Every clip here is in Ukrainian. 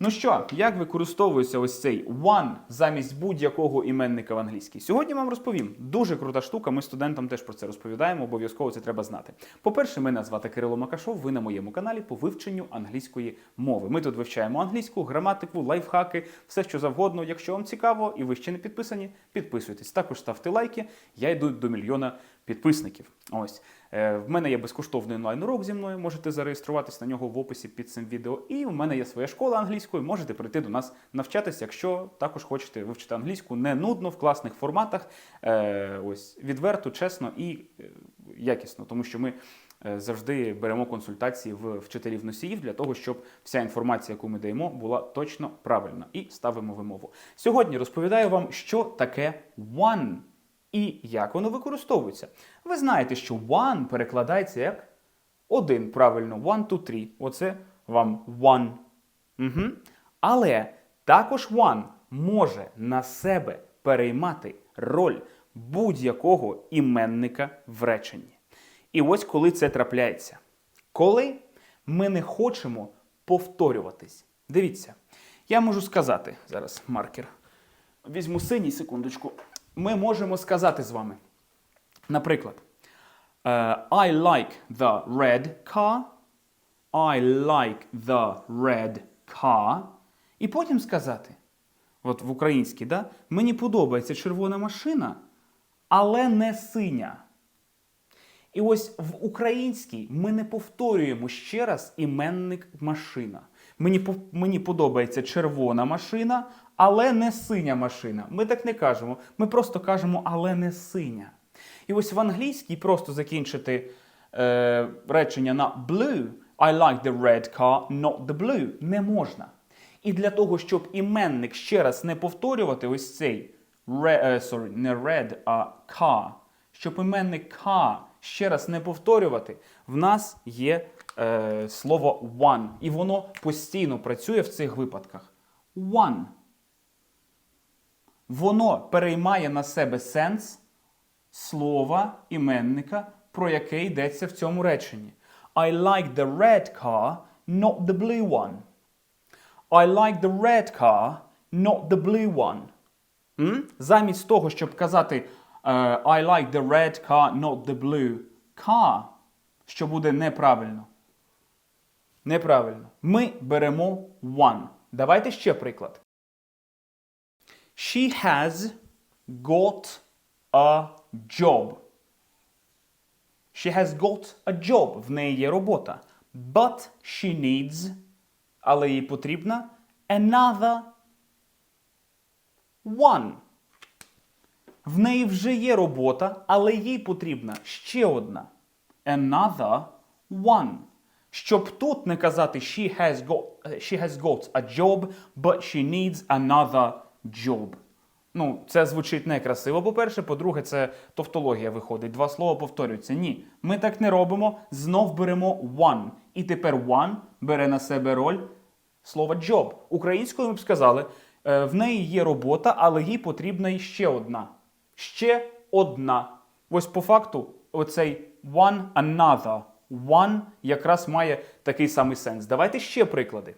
Ну що, як використовується ось цей one замість будь-якого іменника в англійській? Сьогодні вам розповім. Дуже крута штука. Ми студентам теж про це розповідаємо. Обов'язково це треба знати. По-перше, мене звати Кирило Макашов. Ви на моєму каналі по вивченню англійської мови. Ми тут вивчаємо англійську, граматику, лайфхаки, все що завгодно. Якщо вам цікаво і ви ще не підписані, підписуйтесь. Також ставте лайки. Я йду до мільйона підписників. Ось в мене є безкоштовний онлайн-урок зі мною. Можете зареєструватись на нього в описі під цим відео. І в мене є своя школа англійської. Можете прийти до нас навчатись, якщо також хочете вивчити англійську не нудно в класних форматах. Е, ось відверто, чесно і е, якісно, тому що ми. е, Завжди беремо консультації в вчителів носіїв для того, щоб вся інформація, яку ми даємо, була точно правильна і ставимо вимову. Сьогодні розповідаю вам, що таке one і як воно використовується. Ви знаєте, що one перекладається як один, правильно, one, two, three. Оце вам one. Угу. Але також one може на себе переймати роль будь-якого іменника в реченні. І ось коли це трапляється. Коли ми не хочемо повторюватись. Дивіться, я можу сказати зараз маркер. Візьму синій секундочку. Ми можемо сказати з вами. Наприклад, е, I like the red car. I like the red car. І потім сказати, от в українській, да? мені подобається червона машина, але не синя. І ось в українській ми не повторюємо ще раз іменник машина. Мені, мені подобається червона машина, але не синя машина. Ми так не кажемо. Ми просто кажемо, але не синя. І ось в англійській просто закінчити е, речення на blue. I like the red car, not the blue. Не можна. І для того, щоб іменник ще раз не повторювати ось цей ре, е, sorry, не red, а car, щоб іменник car ще раз не повторювати, в нас є е, слово one. І воно постійно працює в цих випадках. One. Воно переймає на себе сенс слова іменника, про яке йдеться в цьому реченні. I like the red car, not the blue one. I like the red car, not the blue one. М? Замість того, щоб казати е, I like the red car, not the blue car, що буде неправильно. Неправильно. Ми беремо one. Давайте ще приклад. She has got a job. She has got a job. В неї є робота. But she needs, але їй потрібна another one. В неї вже є робота, але їй потрібна ще одна. Another one. Щоб тут не казати she has got, she has got a job, but she needs another job. Ну, це звучить некрасиво, по-перше. По-друге, це тавтологія виходить. Два слова повторюються. Ні, ми так не робимо. Знов беремо one. І тепер one бере на себе роль слова job. Українською ми б сказали, е, в неї є робота, але їй потрібна іще одна. Ще одна. Ось по факту, оцей one another. One якраз має такий самий сенс. Давайте ще приклади.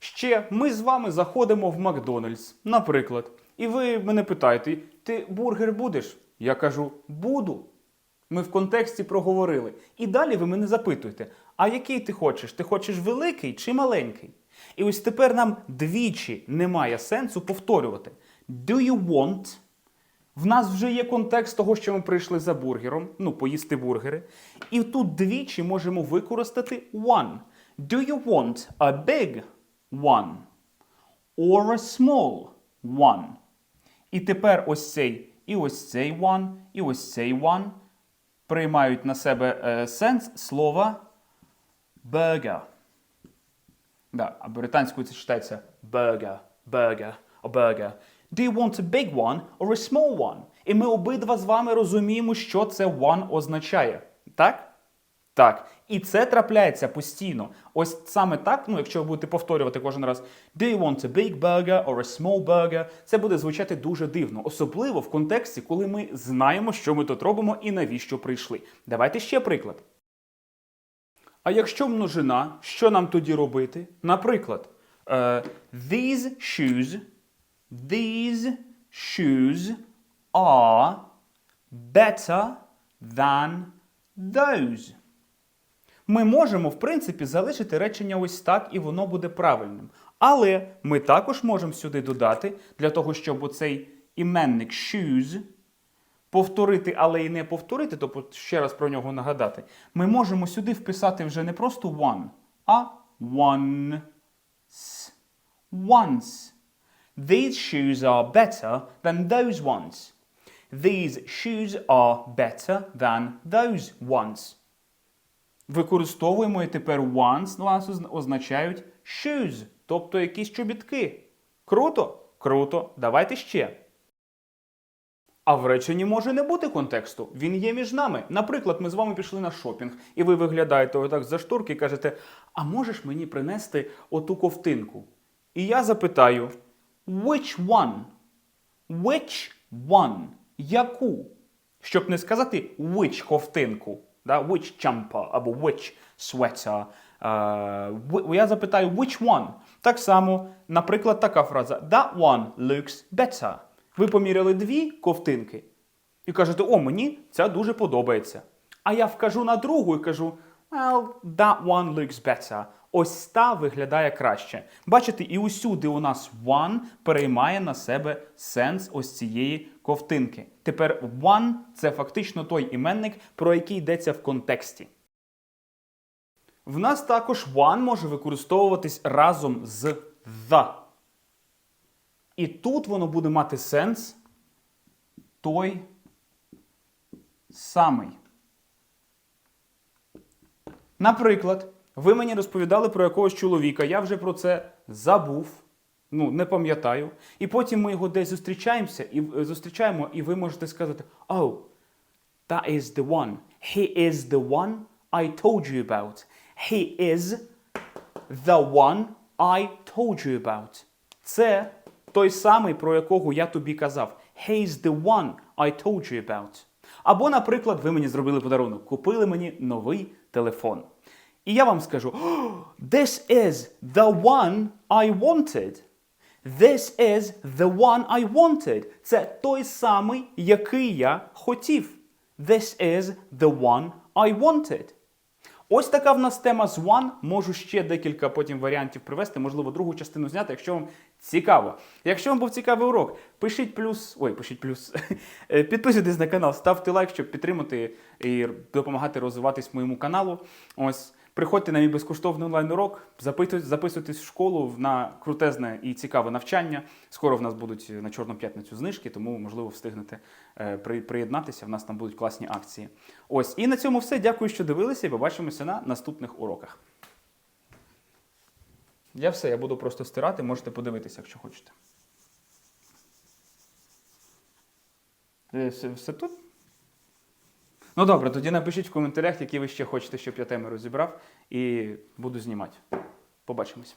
Ще ми з вами заходимо в Макдональдс, наприклад, і ви мене питаєте: ти бургер будеш? Я кажу, буду. Ми в контексті проговорили. І далі ви мене запитуєте: а який ти хочеш? Ти хочеш великий чи маленький? І ось тепер нам двічі немає сенсу повторювати. Do you want? В нас вже є контекст того, що ми прийшли за бургером, ну, поїсти бургери. І тут двічі можемо використати one. Do you want a big one? Or a small one? І тепер ось цей і ось цей one, і ось цей one приймають на себе е, сенс слова burger. Да, а британською це читається burger, burger, a burger. Do you want a big one or a small one? І ми обидва з вами розуміємо, що це one означає. Так? Так. І це трапляється постійно. Ось саме так, ну якщо ви будете повторювати кожен раз Do you want a big burger or a small burger? Це буде звучати дуже дивно, особливо в контексті, коли ми знаємо, що ми тут робимо і навіщо прийшли. Давайте ще приклад. А якщо множина, що нам тоді робити? Наприклад, е, these shoes, these shoes are better than those. Ми можемо, в принципі, залишити речення ось так, і воно буде правильним. Але ми також можемо сюди додати, для того, щоб оцей іменник shoes повторити, але і не повторити, тобто ще раз про нього нагадати, ми можемо сюди вписати вже не просто one, а once. Once. These shoes are better than those ones. These shoes are better than those ones. Використовуємо і тепер once у нас означають shoes, тобто якісь чобітки. Круто? Круто. Давайте ще. А в реченні може не бути контексту. Він є між нами. Наприклад, ми з вами пішли на шопінг, і ви виглядаєте отак за шторки і кажете: А можеш мені принести оту ковтинку? І я запитаю: Which one? Which one? Яку? Щоб не сказати which ковтинку, да? which jumper або which sweater. Uh, я запитаю which one. Так само, наприклад, така фраза That one looks better. Ви поміряли дві ковтинки і кажете, о, мені ця дуже подобається. А я вкажу на другу і кажу, well, that one looks better. Ось та виглядає краще. Бачите, і усюди у нас one переймає на себе сенс ось цієї ковтинки. Тепер one – це фактично той іменник, про який йдеться в контексті. В нас також one може використовуватись разом з the. І тут воно буде мати сенс той самий. Наприклад, ви мені розповідали про якогось чоловіка, я вже про це забув, ну, не пам'ятаю. І потім ми його десь зустрічаємося і е, зустрічаємо, і ви можете сказати: Oh, that is the one. He is the one I told you about. He is the one I told you about. Це той самий, про якого я тобі казав. He is the one I told you about. Або, наприклад, ви мені зробили подарунок, купили мені новий телефон. І я вам скажу: «Oh, This is the one I wanted. This is the one I wanted. Це той самий, який я хотів. This is the one I wanted. Ось така в нас тема з One. Можу ще декілька потім варіантів привести, можливо, другу частину зняти, якщо вам цікаво. Якщо вам був цікавий урок, пишіть плюс. Ой, пишіть плюс. Підписуйтесь на канал, ставте лайк, щоб підтримати і допомагати розвиватись моєму каналу. Ось. Приходьте на мій безкоштовний онлайн-урок, записуйтесь в школу на крутезне і цікаве навчання. Скоро в нас будуть на Чорну п'ятницю знижки, тому можливо встигнете е, приєднатися. В нас там будуть класні акції. Ось і на цьому все. Дякую, що дивилися, і побачимося на наступних уроках. Я все, я буду просто стирати, можете подивитися, якщо хочете. Е, Все, все тут? Ну добре, тоді напишіть в коментарях, які ви ще хочете, щоб я теми розібрав, і буду знімати. Побачимось.